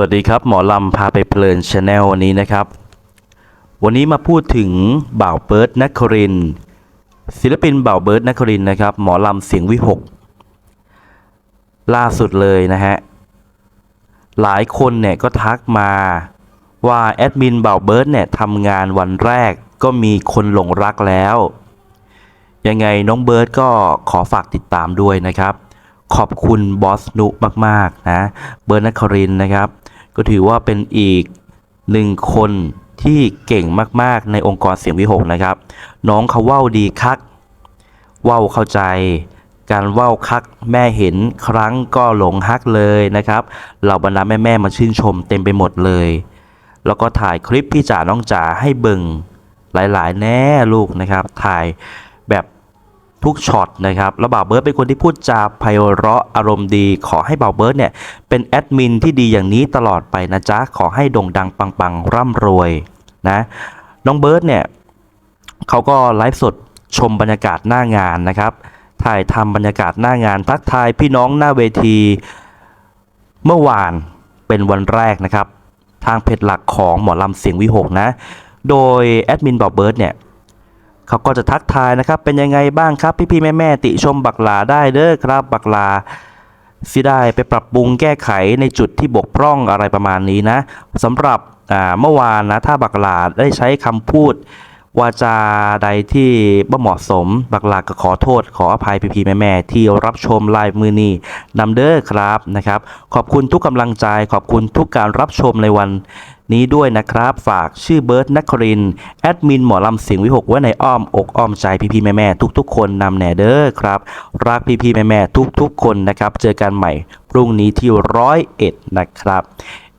วัสดีครับ หมอลำพาไปเพลินชาแนลวันนี้นะครับ วันนี้มาพูดถึงบ่าวเบิร์ดนักครินศิลปินบ่าวเบิร์ดนักครินนะครับ หมอลำเสียงวิหก ล่าสุดเลยนะฮะ หลายคนเนี่ยก็ทักมาว่าแอดมินบ่าวเบิร์ดเนี่ยทำงานวันแรกก็มีคนหลงรักแล้ว ยังไงน้องเบิร์ดก็ขอฝากติดตามด้วยนะครับ ขอบคุณบอสนุมาก ๆ นะ เบิร์ดนครินนะครับ ก็ถือว่าเป็นอีกหนึ่งคนที่เก่งมาก ๆ ในองค์กรเสียงวิหกนะครับ น้องเขาเว้าดีคักเว้าเข้าใจ การเว้าคักแม่เห็นครั้งก็หลงฮักเลยนะครับเหล่าบรรดาแม่ ๆ มาชื่นชมเต็มไปหมดเลย แล้วก็ถ่ายคลิปพี่จ๋าน้องจ๋าให้เบิ่งหลาย ๆ แน่ลูกนะครับ ถ่ายแบบ ทุกช็อตนะครับแล้วบ่าวเบิร์ดเป็นคนที่พูดจาไพเราะอารมณ์ดี ขอให้บ่าวเบิร์ดเนี่ยเป็นแอดมินที่ดีอย่างนี้ตลอดไปนะจ๊ะขอให้โด่งดังปังๆ ร่ำรวยนะน้องเบิร์ดเนี่ยเขาก็ไลฟ์สดชมบรรยากาศหน้างานนะครับ ถ่ายทำบรรยากาศหน้างาน ทักทายพี่น้องหน้าเวที เมื่อวานเป็นวันแรกนะครับ ทางเพจหลักของหมอลำเสียงวิหกนะ โดยแอดมินบอบเบิร์ดเนี่ย เขาก็จะทักทายนะครับ เป็นยังไงบ้างครับ พี่ๆแม่ๆติชมบักหลาได้เด้อครับบักหลาสิได้ไปปรับปรุงแก้ไขในจุดที่บกพร่องอะไรประมาณนี้นะสำหรับเมื่อวานนะถ้าบักหลาได้ใช้คำพูด วาจาใดที่บ่เหมาะสม บักหลาก็ขอโทษ ขออภัยพี่ๆแม่ๆที่รับชมไลฟ์มือนี้นำเด้อครับนะครับ ขอบคุณทุกกำลังใจ ขอบคุณทุกการรับชมในวันนี้ด้วยนะครับ ฝากชื่อเบิร์ดนักครินแอดมินหมอลำเสียงวิหกไว้ในอ้อมอกอ้อมใจพี่ๆแม่ๆทุก ๆ คนนำแหน่เด้อครับ รักพี่ๆแม่ๆทุก ๆ คนนะครับ เจอกันใหม่พรุ่งนี้ที่ร้อยเอ็ดนะครับ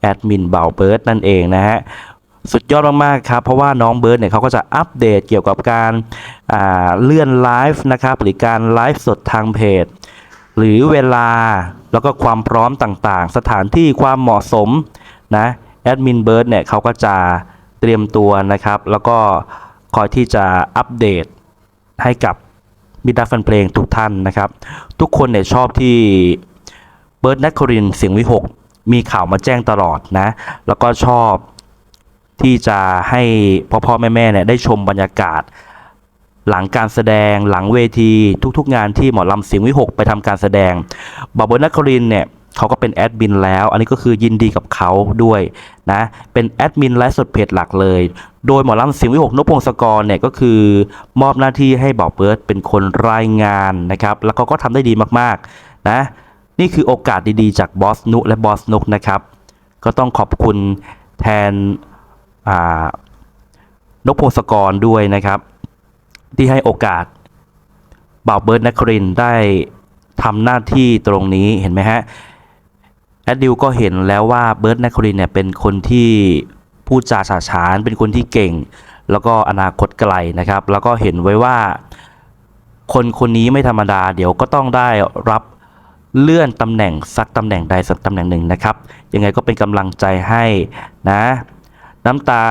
แอดมินเบาเบิร์ดนั่นเองนะฮะ สุดยอดมากๆครับ เพราะว่าน้องเบิร์ดเนี่ยเขาก็จะอัปเดตเกี่ยวกับการาเลื่อนไลฟ์นะครับ หรือการไลฟ์สดทางเพจ หรือเวลาแล้วก็ความพร้อมต่างๆ สถานที่ความเหมาะสมนะแอดมินเบิร์ดเนี่ยเขาก็จะเตรียมตัวนะครับ แล้วก็คอยที่จะอัปเดตให้กับมิตรแฟนเพลงทุกท่านนะครับ ทุกคนเนี่ยชอบที่เบิร์ดนักครินเสียงวิหกมีข่าวมาแจ้งตลอดนะ แล้วก็ชอบ ที่จะให้พ่อพ่อแม่แม่เนี่ยได้ชมบรรยากาศ หลังการแสดงหลังเวทีทุกๆ งานที่หมอลำเสียงวิหกไปทำการแสดงบาบนักครินเนี่ยเขาก็เป็นแอดมินแล้ว อันนี้ก็คือยินดีกับเขาด้วยนะ เป็นแอดมินไลฟ์สดเพจหลักเลย โดยหมอลำเสียงวิหกนพพงศกรเนี่ยก็คือมอบหน้าที่ให้บอกเบิร์ดเป็นคนรายงานนะครับ แล้วเขาก็ทำได้ดีมากๆนะ นี่คือโอกาสดีๆ จากบอสนุและบอสนุกนะครับ ก็ต้องขอบคุณแทน นกพงศกรด้วยนะครับ ที่ให้โอกาสบ่าวเบิร์ดนครินได้ทำหน้าที่ตรงนี้เห็นไหมฮะแอดดิวก็เห็นแล้วว่าเบิร์ดนครินเนี่ยเป็นคนที่พูดจาฉาฉานเป็นคนที่เก่ง แล้วก็อนาคตไกลนะครับ แล้วก็เห็นไว้ว่าคนคนนี้ไม่ธรรมดา เดี๋ยวก็ต้องได้รับเลื่อนตำแหน่งสักตำแหน่งใดสักตำแหน่งหนึ่งนะครับ ยังไงก็เป็นกำลังใจให้นะ น้ำตา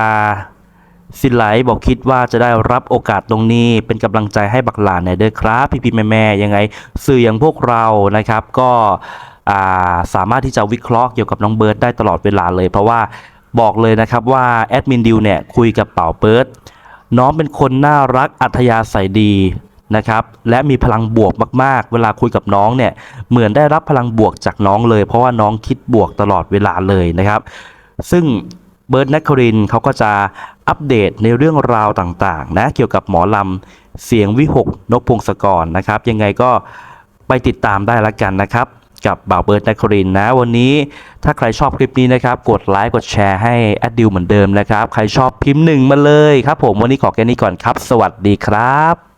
สิไหลบอกคิดว่าจะได้รับโอกาสตรงนี้เป็นกำลังใจให้บักหลานในอยเด้อครับ พี่พี่แม่แม่ยังไง สื่ออย่างพวกเรานะครับ ก็าสามารถที่จะวิเคราะห์เกี่ยวกับน้องเบิร์ดได้ตลอดเวลาเลย เพราะว่าบอกเลยนะครับว่าแอดมินดิวเนี่ยคุยกับเป่าเบิร์ดน้องเป็นคนน่ารักอัธยาศัยดีนะครับและมีพลังบวกมากๆ เวลาคุยกับน้องเนี่ยเหมือนได้รับพลังบวกจากน้องเลย เพราะว่าน้องคิดบวกตลอดเวลาเลยนะครับ ซึ่ง เบิร์ดนักครินเขาก็จะอัปเดตในเรื่องราวต่างๆนะเกี่ยวกับหมอลำเสียงวิหกนกพงศกรนะครับ ยังไงก็ไปติดตามได้ละกันนะครับกับบ่าวเบิร์ดนักครินนะ วันนี้ถ้าใครชอบคลิปนี้นะครับ กดไลค์กดแชร์ให้แอดดิวเหมือนเดิมนะครับ ใครชอบพิมพ์หนึ่งมาเลยครับผมวันนี้ขอแค่นี้ก่อนครับ สวัสดีครับ